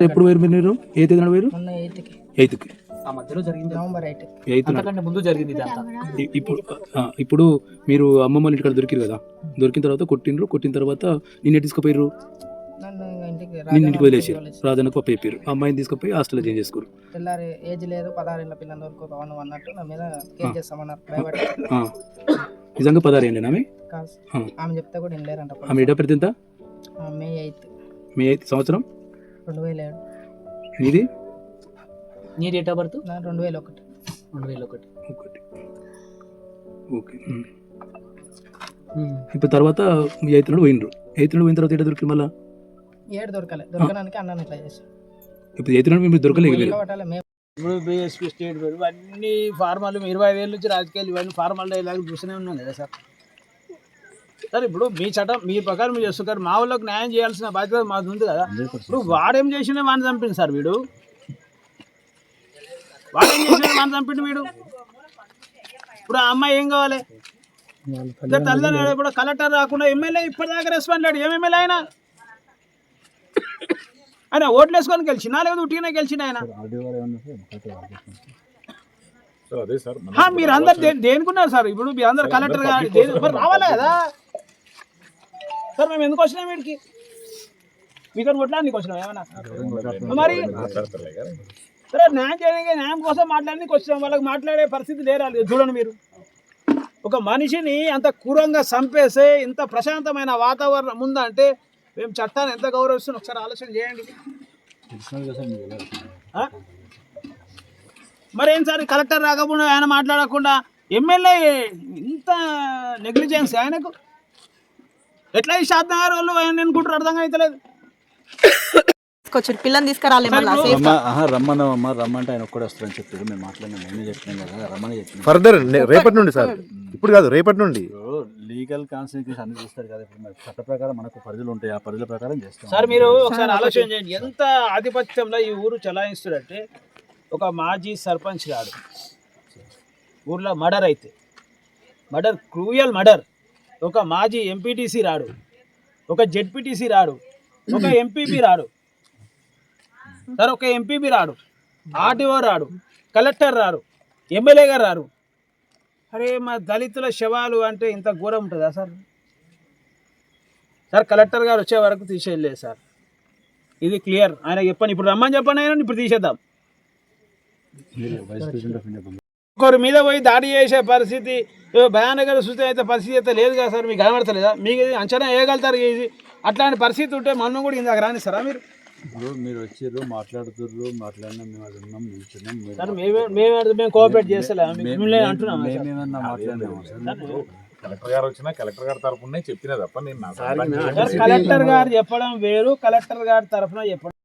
ఎప్పుడు వేరు మీరు ఏ తేదీన వేరు ఎయిత్కి ఆ మధ్యలో జరిగింది. November eight. ఎయిత్ అంతకంటే ముందు జరిగింది ఇదంతా. ఇప్పుడు ఇప్పుడు మీరు అమ్మమ్మ వాళ్ళ ఇంటికాడ దొరికిరు కదా? దొరికిన తర్వాత కొట్టిండ్రు. కొట్టిన తర్వాత నిన్న తీసుకుపోయారు నన్ను ఇంటికి నిన్న ఇంటికి వదిలేసారు వదిలేసి. రాజన్నకు పప్పు చెప్పారు అమ్మాయిని తీసుకుపోయి హాస్టల్లో చేంజ్ చేసుకోరు తెల్లారి ఏజ్ లేదు పదహారు ఏళ్ళ పిల్లల వరకు రాను అన్నట్టు నా మీద కేర్ చేస్తామన్నారు ఆ. నిజంగా పదహారు ఏంటి ఆమె. ఆమె చెప్తే కూడా వినలేరంట ఆమె డేట్ ఆఫ్ బర్త్ ఎంత ఆ, మే ఎయిత్. మీ ఎయిత్ సంవత్సరం? రెండు వేల ఏడు. ఇది నీ డేట్ ఆఫ్ బర్త్ రెండు వేల ఒకటి. రెండు వేల ఒకటి. ఒకటి. ఓకే. ఉమ్. ఇప్పుడు తర్వాత మీ ఎయిత్ నాడు పోయినరు ఎయిత్ నాడు పోయిన తర్వాత ఎక్కడ దొరికి మళ్ళీ? ఏడు దొరకలే. దొరకడానికి అన్నాను ఇట్లా చేసి ఇప్పుడు ఎయిత్ నాడు మీరు దొరకలేదు మేము. ఇప్పుడు బీఎస్పీ స్టేట్ ఇవన్నీ ఫార్మాలు ఇరవై వేల నుంచి రాజకీయాలు ఇవన్నీ ఫార్మాలు ఇలాగ చూస్తూనే ఉన్నాం కదా సార్. సార్ ఇప్పుడు మీ చట్టం మీ ప్రకారం మీరు చేస్తున్నారు. మా వాళ్ళకి న్యాయం చేయాల్సిన బాధ్యత మాది ఉంది కదా. ఇప్పుడు వాడేం చేసినా వాడిని చంపింది సార్ వీడు? వాడేం చేసినా వాడిని చంపిండు వీడు? ఇప్పుడు ఆ అమ్మాయి ఏం కావాలి? తల్లిదండ్రులు ఇప్పుడు కలెక్టర్ రాకుండా ఎమ్మెల్యే ఇప్పటిదాకా రెస్పాండ్ లేడు. ఏం ఎమ్మెల్యే ఆయన? ఆయన ఓట్లు వేసుకొని గెలిచినా లేదా ఉట్టిగానే గెలిచిన ఆయన? హా, మీరు అందరు దే- దేనికున్నారు సార్? ఇప్పుడు మీరు అందరు కలెక్టర్ గారు దేని- మరి రావాలా కదా? సార్ మేము ఎందుకు వచ్చినాం వీడికి మీతో కొట్టడానికి వచ్చినాం ఏమన్నా? మరి సరే న్యాయం చేయడానికి న్యాయం కోసం మాట్లాడడానికి వచ్చినాం. వాళ్ళకి మాట్లాడే పరిస్థితి లేరాలి చూడండి మీరు. ఒక మనిషిని అంత క్రూరంగా చంపేసే ఇంత ప్రశాంతమైన వాతావరణం ఉందంటే మేము చట్టాన్ని ఎంత గౌరవిస్తున్నాం? ఒకసారి ఆలోచన చేయండి. మరేం సార్ కలెక్టర్ రాకుండా ఆయన మాట్లాడకుండా ఎమ్మెల్యే ఇంత నెగ్లిజెన్స్ ఆయనకు? ఎట్లా ఈ శాతనగర్ వాళ్ళు ఆయన అనుకుంటారు అర్థం అవుతలేదు తీసుకొచ్చారు పిల్లని తీసుకురాలే మళ్ళీ సార్, సేఫ్ రమ్మ ఆహా, రమ్మన్నామమ్మా రమ్మంటే ఆయన ఒక్కడే వస్తారని చెప్పారు మేము మాట్లాడినాం చెప్పినాం కదా రమ్మని చెప్పినాం. ఫర్దర్ రేపటి నుండి సార్. ఇప్పుడు కాదు రేపటి నుండి. లీగల్ కాన్సిక్వెన్స్ అన్ని చూస్తారు కదా ఇప్పుడు చట్ట ప్రకారం మనకు పరిధులు ఉంటాయి ఆ పరిధుల ప్రకారం చేస్తాం. సార్ మీరు ఒకసారి ఆలోచన చేయండి. ఎంత ఆధిపత్యంలో ఈ ఊరు చలాయిస్తారంటే ఒక మాజీ సర్పంచ్ గారు ఊర్లో మర్డర్ అయితే మర్డర్ క్రూయల్ మర్డర్. ఒక మాజీ ఎంపీటీసీ రాడు. ఒక జెడ్పీటీసీ రాడు. ఒక ఎంపీపీ రాడు. సార్ ఒక ఎంపీపీ రాడు. ఆర్డీఓ రాడు. కలెక్టర్ రాడు. ఎమ్మెల్యే గారు రారు. అరే మా దళితుల శవాలు అంటే ఇంత ఘోరం ఉంటుందా సార్? సార్ కలెక్టర్ గారు వచ్చే వరకు తీసేయలేదు సార్. ఇది క్లియర్. ఆయన చెప్పండి. ఇప్పుడు రమ్మని చెప్పండి ఆయన ఇప్పుడు తీసేద్దాం. ఒకరి మీద పోయి దాడి చేసే పరిస్థితి ఏదో భయానకర సూచన అయితే పరిస్థితి అయితే లేదు కదా సార్ మీకు కనబడతలేదా? మీకు అంచనా వేయగలుగుతారు ఇది. అట్లాంటి పరిస్థితి ఉంటే మనం కూడా ఇందాక రానిస్తారా మీరు? ఇప్పుడు మీరు వచ్చారు మాట్లాడుతుర్రు మాట్లాడినా మేము అది ఉన్నాం నిల్చున్నాం మీరు సార్ మేమే మేమే మేము కోఆపరేట్ చేస్తలేము మేమేమన్నా మాట్లాడినాము సార్? కలెక్టర్ గారు వచ్చినా కలెక్టర్ గారి తరపునే చెప్పినా తప్ప నేను కలెక్టర్ గారు చెప్పడం వేరు కలెక్టర్ గారి తరఫున చెప్పడం